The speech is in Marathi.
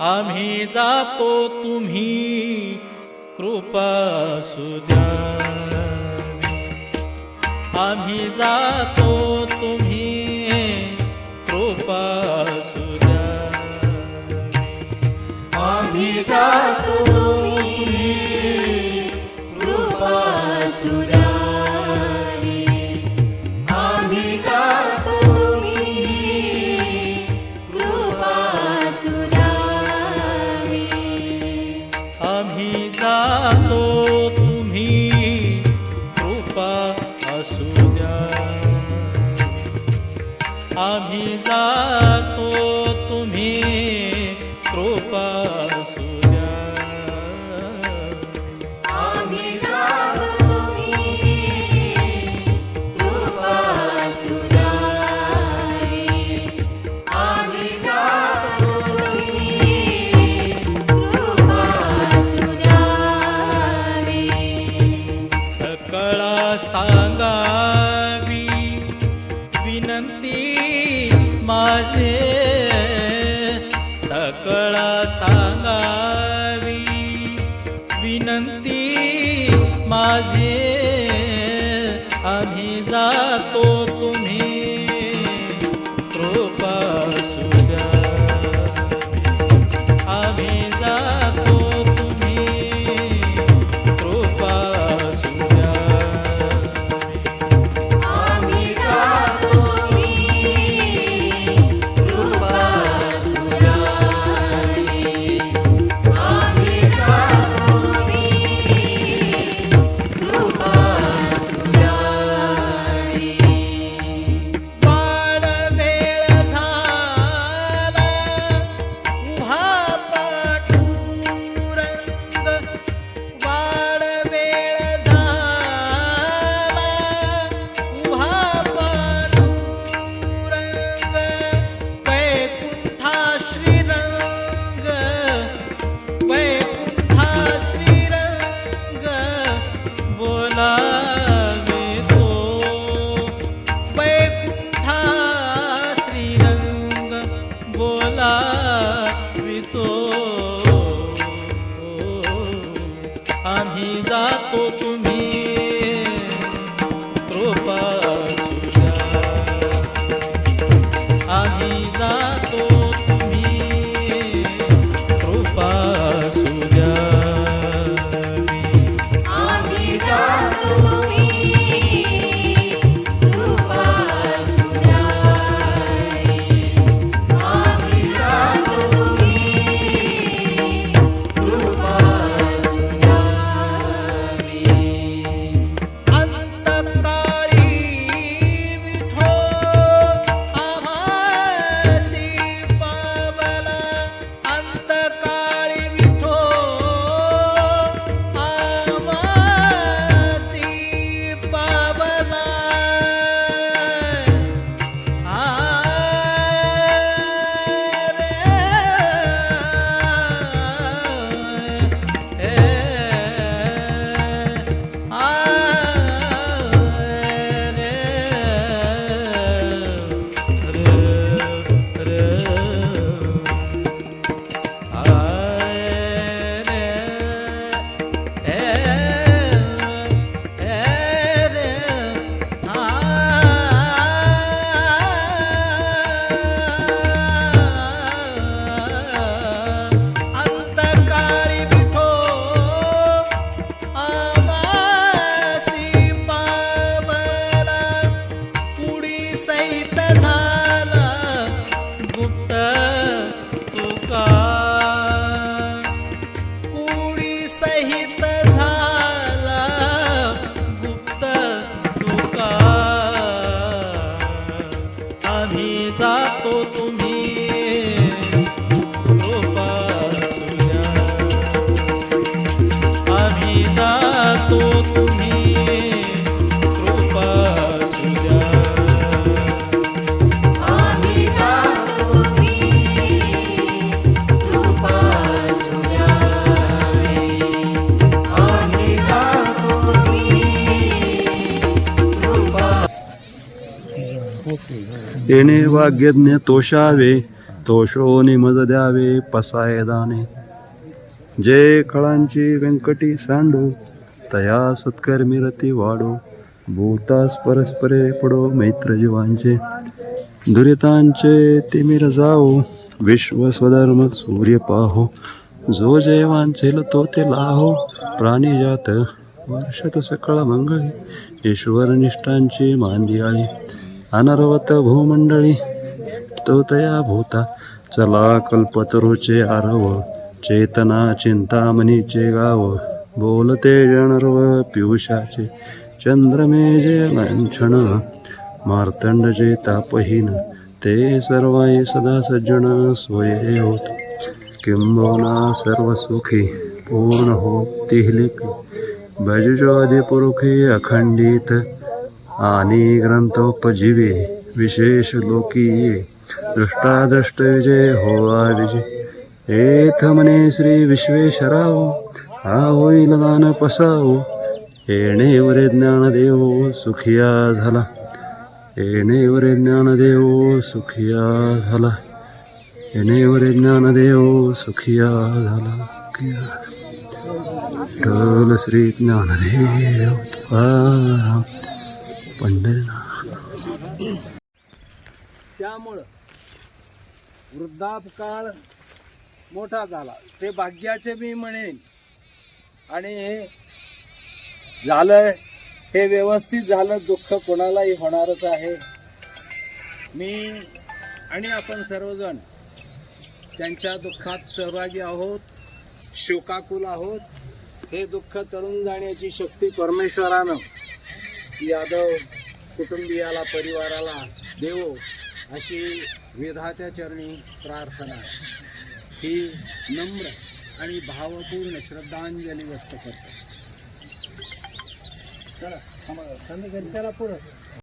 आम्ही जातो तुम्ही कृपा सुद्या आम्ही जातो तुम्ही कृपा सुद्या आम्ही जातो कृपा सुद्या জানো माझे सकळ सांगा. सभी जातो तुम्हें येणे वाग्यज्ञ तोषावे तोषोनी मज द्यावे पसाय दाने. जे कळांची व्यंकटी सांडो तया सत्कर्मी रती वाढो भूतास परस्परे पडो मैत्र जीवांचे दुरितांचे तिमिर जाओ विश्व स्वधर्म सूर्य पाहो. जो जय वांचेल तो ते लाहो प्राणी जात वर्षत सकळ मंगळी ईश्वर निष्ठांची मांदियाळी. अनर्वत भूमंडळी तो तया भूता चला कल्पतरुचे आरव चेतना चिंतामणीचे गाव बोलते जनर्व पियुषाचे चंद्रमेजे लंक्षण मार्तंडचे तापहीन ते सर्वाई सदा सज्जन स्वये होत. किंबोना सर्व सुखी पूर्ण हो भजजो भजजोदि पुरुखी अखंडित आणि ग्रंथोपजीवे विशेष लोकीये दृष्टादृष्ट विजय होवा विजय एथ म्हणे श्री विश्वेश्वराव हा होईल दान पसाव येणेवरे ज्ञानदेव सुखिया झाला। येणेवरे ज्ञानदेव सुखिया झाला। येणेवरे ज्ञानदेव सुखिया झाला। सुखिया श्री ज्ञानदेव तुकाराम पंढरीनाथ. त्यामुळं वृद्धापकाळ मोठा झाला. ते भाग्याचे मी म्हणेन. आणि हे झालं हे व्यवस्थित झालं दुःख कोणालाही होणारच आहे. मी आणि आपण सर्वजण त्यांच्या दुःखात सहभागी आहोत शोकाकुल आहोत. हे दुःख तरुण जाण्याची शक्ती परमेश्वरानं यादव कुटुंबियाला परिवाराला देवो अशी विधात्या चरणी प्रार्थना. ही नम्र आणि भावपूर्ण श्रद्धांजली व्यक्त करतो. चला संध्याकाळी चला पुढं.